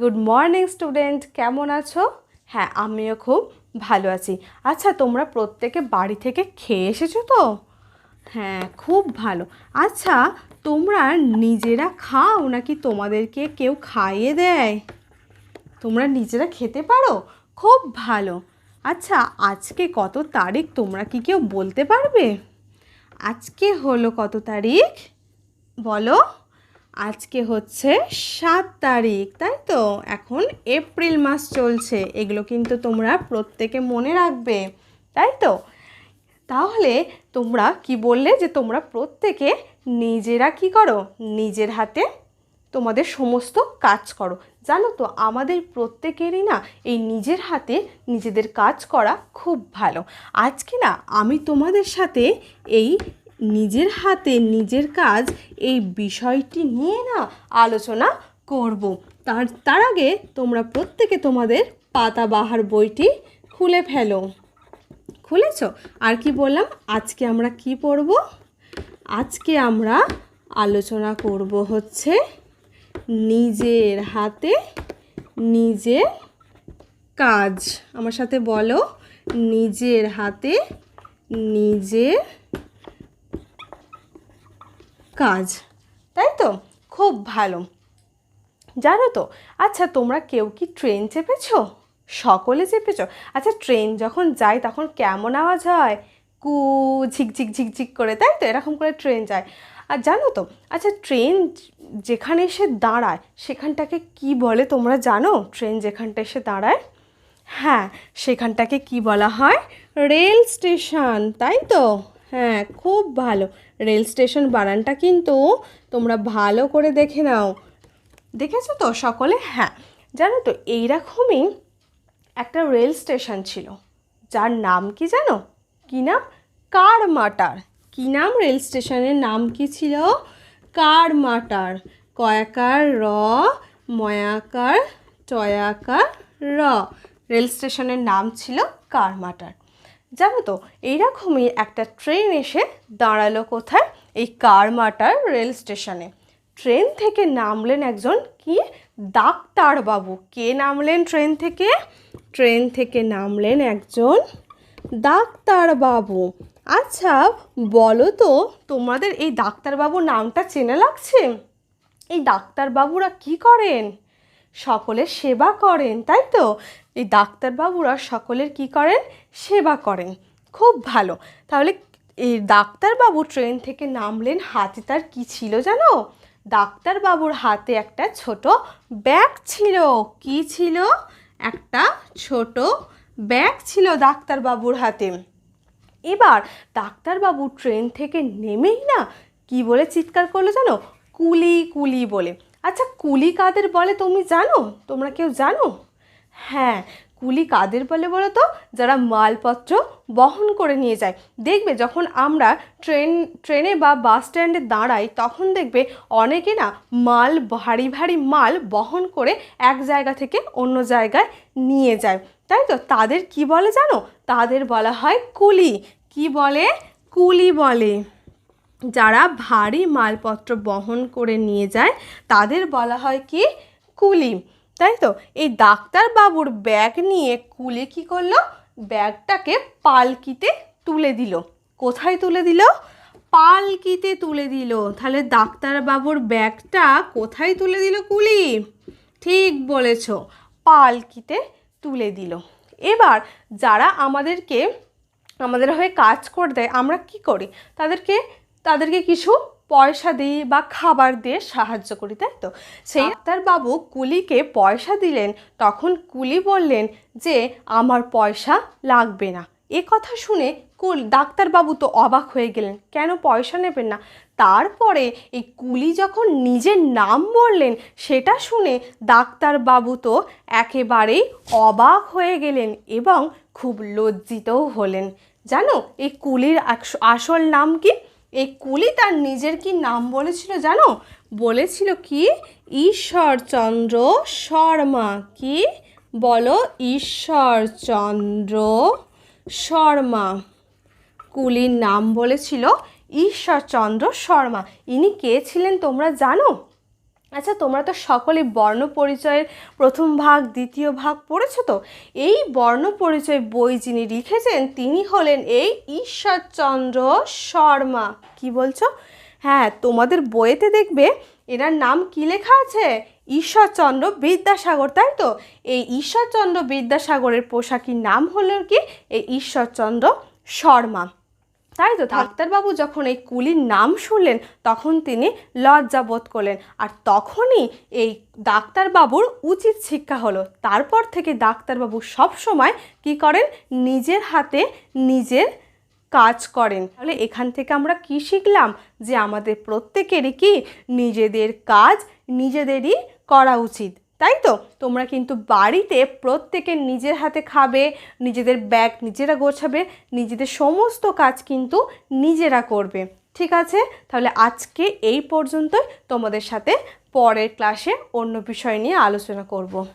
Good morning student কেমন আছো? হ্যাঁ আমিও খুব ভালো আছি। আচ্ছা তোমরা প্রত্যেকে বাড়ি থেকে খেয়ে এসেছ তো? হ্যাঁ খুব ভালো। আচ্ছা তোমরা নিজেরা খাও নাকি তোমাদেরকে কেউ খাইয়ে দেয়? তোমরা নিজেরা খেতে পারো? খুব ভালো। আচ্ছা আজকে কত তারিখ? তোমরা কি কেউ বলতে পারবে? আজকে হলো কত তারিখ? বলো। আজকে হচ্ছে সাত তারিখ, তাই তো? এখন এপ্রিল মাস চলছে, এগুলো কিন্তু তোমরা প্রত্যেকে মনে রাখবে, তাই তো? তাহলে তোমরা কি বললে যে তোমরা প্রত্যেকে নিজেরা কি করো? নিজের হাতে তোমাদের সমস্ত কাজ করো। জানো তো, আমাদের প্রত্যেকেরই না এই নিজের হাতে নিজেদের কাজ করা খুব ভালো। আজকে না আমি তোমাদের সাথে এই নিজের হাতে নিজের কাজ এই বিষয়টি নিয়ে না আলোচনা করব। তার তার আগে তোমরা প্রত্যেকে তোমাদের পাতাবাহার বইটি খুলে ফেলো। খুলেছ? আর কি বললাম? আজকে আমরা কি পড়ব? আজকে আমরা আলোচনা করব হচ্ছে নিজের হাতে নিজের কাজ। আমার সাথে বলো, নিজের হাতে নিজের কাজ। তাই তো? খুব ভালো। জানো তো আচ্ছা তোমরা কেউ কি ট্রেন চেপেছো? সকলে চেপেছো? আচ্ছা ট্রেন যখন যায় তখন কেমন আওয়াজ হয়? কু ঝিকঝিক ঝিকঝিক করে, তাই তো? এরকম করে ট্রেন যায়। আর জানো তো আচ্ছা ট্রেন যেখানে এসে দাঁড়ায়, সেখানটাকে কি বলে তোমরা জানো? ট্রেন যেখানটা এসে দাঁড়ায়? হ্যাঁ সেখানটাকে কি বলা হয়? রেল স্টেশন, তাই তো? হ্যাঁ খুব ভালো। রেল স্টেশন বানানটা কিন্তু তোমরা ভালো করে দেখে নাও। দেখেছ তো সকলে? হ্যাঁ জানো তো এইরকমই একটা রেল স্টেশন ছিল। যার নাম কি জানো? কি নাম? কারমাটার। কি নাম রেল স্টেশনের নাম কি ছিল? কারমাটার। কয়াকার র, ময়াকার, টয়াকার র। রেল স্টেশনের নাম ছিল কারমাটার। জানো তো, এইরকমই একটা ট্রেন এসে দাঁড়াল কোথায়? এই কারমাটার রেল স্টেশনে। ট্রেন থেকে নামলেন একজন কি? ডাক্তারবাবু। কে নামলেন ট্রেন থেকে? ট্রেন থেকে নামলেন একজন ডাক্তারবাবু। আচ্ছা বলো তো, তোমাদের এই ডাক্তারবাবু নামটা চেনা লাগছে? এই ডাক্তারবাবুরা কি করেন? সকলের সেবা করেন, তাই তো? এই ডাক্তারবাবুরা সকলের কি করেন? সেবা করেন। খুব ভালো। তাহলে এই ডাক্তারবাবু ট্রেন থেকে নামলেন, হাতে তার কি ছিল জানো? ডাক্তারবাবুর হাতে একটা ছোট ব্যাগ ছিল। কি ছিল? একটা ছোট ব্যাগ ছিল ডাক্তারবাবুর হাতে। এবার ডাক্তারবাবু ট্রেন থেকে নেমেই না কি বলে চিৎকার করল জানো? কুলি কুলি বলে। আচ্ছা কুলি কাদের বলে তুমি জানো? তোমরা কেউ জানো? হ্যাঁ কুলি কাদের বলে বলো তো? যারা মালপত্র বহন করে নিয়ে যায়। দেখবে যখন আমরা ট্রেন, ট্রেনে বা বাস স্ট্যান্ডে দাঁড়াই, তখন দেখবে অনেকে না মাল, ভারী ভারী মাল বহন করে এক জায়গা থেকে অন্য জায়গায় নিয়ে যায়। তাই তো? তাদের কি বলে জানো? তাদের বলা হয় কুলি। কি বলে? কুলি বলে। যারা ভারী মালপত্র বহন করে নিয়ে যায়, তাদের বলা হয় কি? কুলি। তাই তো? এই ডাক্তারবাবুর ব্যাগ নিয়ে কুলি কি করল? ব্যাগটাকে পালকিতে তুলে দিল। কোথায় তুলে দিল? পালকিতে তুলে দিল। তাহলে ডাক্তারবাবুর ব্যাগটা কোথায় তুলে দিল কুলি? ঠিক বলেছ, পালকিতে তুলে দিল। এবার যারা আমাদেরকে, আমাদের হয়ে কাজ করে দেয়, আমরা কি করি? তাদেরকে তাদেরকে কিছু পয়সা দিই বা খাবার দিয়ে সাহায্য করি তাই তো? সেই ডাক্তারবাবু কুলিকে পয়সা দিলেন তখন কুলি বললেন যে আমার পয়সা লাগবে না। এ কথা শুনে কুল ডাক্তারবাবু তো অবাক হয়ে গেলেন কেন পয়সা নেবেন না? তারপরে এই কুলি যখন নিজের নাম বললেন সেটা শুনে ডাক্তারবাবু তো একেবারেই অবাক হয়ে গেলেন এবং খুব লজ্জিতও হলেন। জানো এই কুলির আস- আসল নাম কি? এই কুলি তার নিজের কি নাম বলেছিল জানো? বলেছিল কি? ঈশ্বরচন্দ্র শর্মা। কি? বলো ঈশ্বরচন্দ্র শর্মা। কুলির নাম বলেছিল ঈশ্বরচন্দ্র শর্মা। ইনি কে ছিলেন তোমরা জানো? আচ্ছা তোমরা তো সকলে বর্ণ পরিচয়ের প্রথম ভাগ, দ্বিতীয় ভাগ পড়েছো তো? এই বর্ণ পরিচয় বই যিনি লিখেছেন, তিনি হলেন এই ঈশ্বরচন্দ্র শর্মা। কি বলছো? হ্যাঁ তোমাদের বইয়েতে দেখবে এনার নাম কি লেখা আছে? ঈশ্বরচন্দ্র বিদ্যাসাগর, তাই তো? এই ঈশ্বরচন্দ্র বিদ্যাসাগরের পোশাকির নাম হলো কি? এই ঈশ্বরচন্দ্র শর্মা। তাই তো ডাক্তারবাবু যখন এই কুলির নাম শুনলেন তখন তিনি লজ্জা বোধ করলেন। আর তখনই এই ডাক্তারবাবুর উচিত শিক্ষা হলো। তারপর থেকে ডাক্তারবাবু সবসময় কি করেন? নিজের হাতে নিজের কাজ করেন। তাহলে এখান থেকে আমরা কি শিখলাম? যে আমাদের প্রত্যেকেরই কি? নিজেদের কাজ নিজেদেরই করা উচিত। তাই তো? তোমরা কিন্তু বাড়িতে প্রত্যেকে নিজের হাতে খাবে, নিজেদের ব্যাগ নিজেরা গোছাবে, নিজেদের সমস্ত কাজ কিন্তু নিজেরা করবে। ঠিক আছে? তাহলে আজকে এই পর্যন্তই। তোমাদের সাথে পরের ক্লাসে অন্য বিষয় নিয়ে আলোচনা করব।